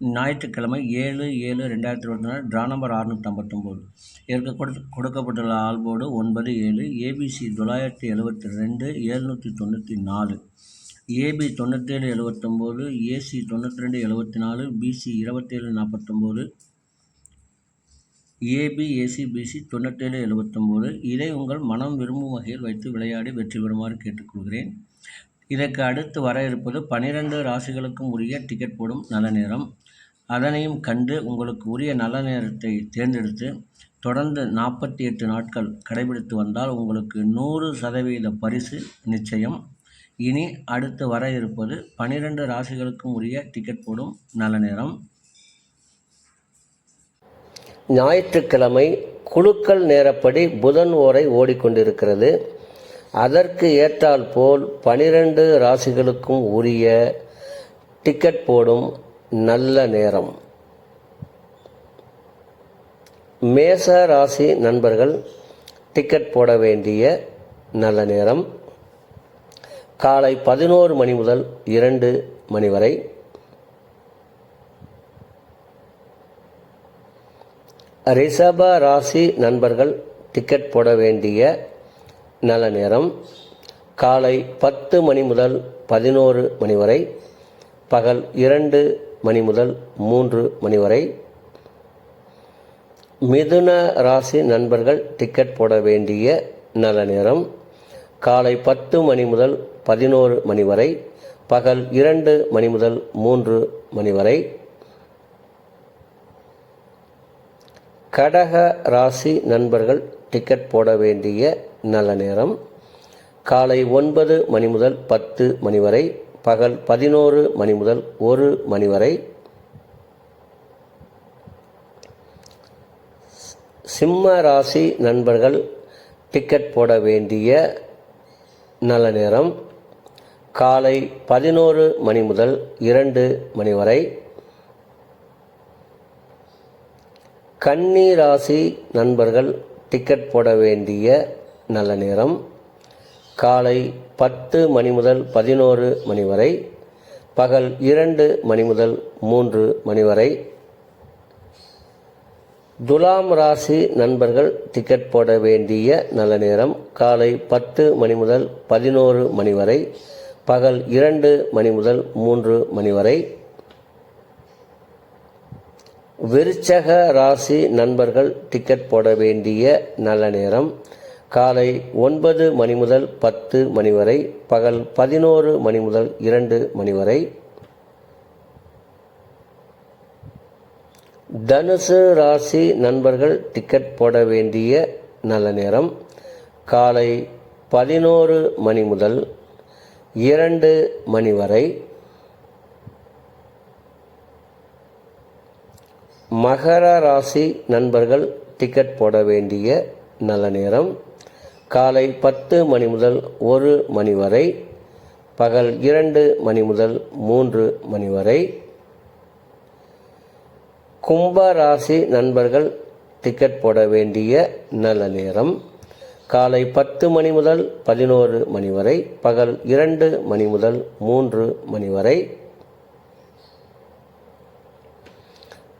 ஞாயிற்றுக்கிழமை ஏழு ஏழு ரெண்டாயிரத்தி இருபத்தி நாலு ட்ரா நம்பர் அறுநூற்றி ஐம்பத்தொம்போது இதற்கு கொடு கொடுக்கப்பட்டுள்ள ஆல்போர்டு ஒன்பது ஏழு ஏபிசி தொள்ளாயிரத்தி எழுபத்தி ரெண்டு ஏழ்நூற்றி தொண்ணூற்றி நாலு. ஏபி தொண்ணூற்றேழு எழுபத்தொம்போது ஏசி தொண்ணூற்றி ரெண்டு எழுபத்தி நாலு பிசி இருபத்தேழு நாற்பத்தொம்போது. ஏபி ஏசி பிசி தொண்ணூற்றேழு எழுபத்தொம்போது இதை உங்கள் மனம் விரும்பும் வகையில் வைத்து விளையாடி வெற்றி பெறுமாறு கேட்டுக்கொள்கிறேன். இதற்கு அடுத்து வர இருப்பது பனிரெண்டு ராசிகளுக்கும் உரிய டிக்கெட் போடும் நல்ல நேரம். அதனையும் கண்டு உங்களுக்கு உரிய நல்ல நேரத்தை தேர்ந்தெடுத்து தொடர்ந்து நாற்பத்தி எட்டு நாட்கள் கடைபிடித்து வந்தால் உங்களுக்கு நூறு சதவீத பரிசு நிச்சயம். இனி அடுத்து வர இருப்பது பனிரெண்டு ராசிகளுக்கும் உரிய டிக்கெட் போடும் நல்ல நேரம். ஞாயிற்றுக்கிழமை குழுக்கள் நேரப்படி புதன் ஓரை ஓடிக்கொண்டிருக்கிறது. அதற்கு ஏற்றால் போல் பனிரெண்டு ராசிகளுக்கும் உரிய டிக்கெட் போடும் நல்ல நேரம். மேச ராசி நண்பர்கள் டிக்கெட் போட வேண்டிய நல்ல நேரம். காலை பதினோரு மணி முதல் இரண்டு மணி வரை. ரிஷப ராசி நண்பர்கள் டிக்கெட் போட வேண்டிய நல்ல நேரம். காலை பத்து மணி முதல் பதினோரு மணி வரை பகல் இரண்டு மணி முதல் மூன்று மணி வரை. மிதுன ராசி நண்பர்கள் டிக்கெட் போட வேண்டிய நல்ல நேரம். காலை பத்து மணி முதல் பதினோரு மணி வரை பகல் இரண்டு மணி முதல் மூன்று மணி வரை. கடக ராசி நண்பர்கள் டிக்கெட் போட வேண்டிய நல்ல நேரம். காலை ஒன்பது மணி முதல் பத்து மணி வரை பகல் பதினோரு மணி முதல் ஒரு மணி வரை. சிம்ம ராசி நண்பர்கள் டிக்கெட் போட வேண்டிய நல்ல நேரம். காலை பதினோரு மணி முதல் இரண்டு மணி வரை. கன்னி ராசி நண்பர்கள் டிக்கெட் போட வேண்டிய நல்ல நேரம். காலை பத்து மணி முதல் பதினோரு மணி வரை பகல் இரண்டு மணி முதல் மூன்று மணி வரை. துலாம் ராசி நண்பர்கள் டிக்கெட் போட வேண்டிய நல்ல நேரம். காலை பத்து மணி முதல் பதினோரு மணி வரை பகல் இரண்டு மணி முதல் மூன்று மணி வரை. விருச்சக ராசி நண்பர்கள் டிக்கெட் போட வேண்டிய நல்ல நேரம். காலை ஒன்பது மணி முதல் பத்து மணி வரை பகல் பதினோரு மணி முதல் இரண்டு மணி வரை. தனுசு ராசி நண்பர்கள் டிக்கெட் போட வேண்டிய நல்ல நேரம். காலை பதினோரு மணி முதல் இரண்டு மணி வரை மகர ராசி நண்பர்கள் டிக்கெட் போட வேண்டிய நல்ல நேரம். காலை பத்து மணி முதல் ஒரு மணி வரை பகல் இரண்டு மணி முதல் மூன்று மணி வரை. கும்ப ராசி நண்பர்கள் டிக்கெட் போட வேண்டிய நல்ல நேரம். காலை பத்து மணி முதல் பதினோரு மணி வரை பகல் இரண்டு மணி முதல் மூன்று மணி வரை.